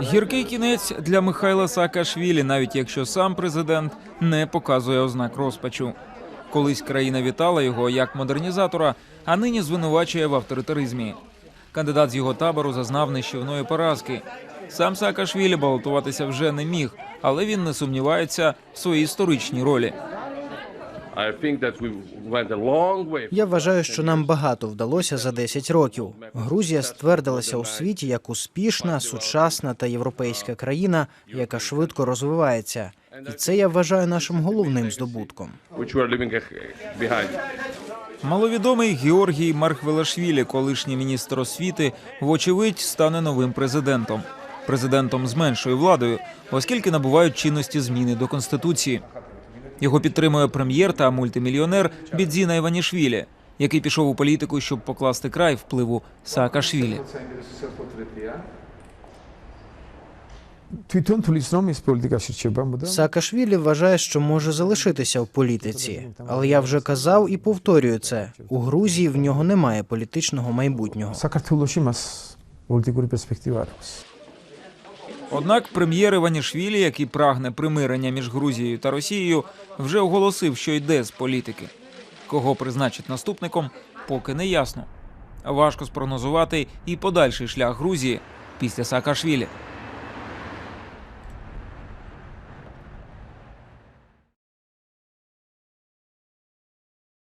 Гіркий кінець для Михайла Саакашвілі, навіть якщо сам президент не показує ознак розпачу. Колись країна вітала його як модернізатора, а нині звинувачує в авторитаризмі. Кандидат з його табору зазнав нищівної поразки. Сам Саакашвілі балотуватися вже не міг, але він не сумнівається в своїй історичній ролі. Я вважаю, що нам багато вдалося за 10 років. Грузія ствердилася у світі як успішна, сучасна та європейська країна, яка швидко розвивається. І це я вважаю нашим головним здобутком. Маловідомий Георгій Мархвелашвілі, колишній міністр освіти, вочевидь стане новим президентом. Президентом з меншою владою, оскільки набувають чинності зміни до конституції. Його підтримує прем'єр та мультимільйонер Бідзіна Іванішвілі, який пішов у політику, щоб покласти край впливу Саакашвілі. Саакашвілі вважає, що може залишитися в політиці, але я вже казав і повторюю це у Грузії. В нього немає політичного майбутнього. Однак прем'єр Іванішвілі, який прагне примирення між Грузією та Росією, вже оголосив, що йде з політики. Кого призначить наступником, поки не ясно. Важко спрогнозувати і подальший шлях Грузії після Саакашвілі.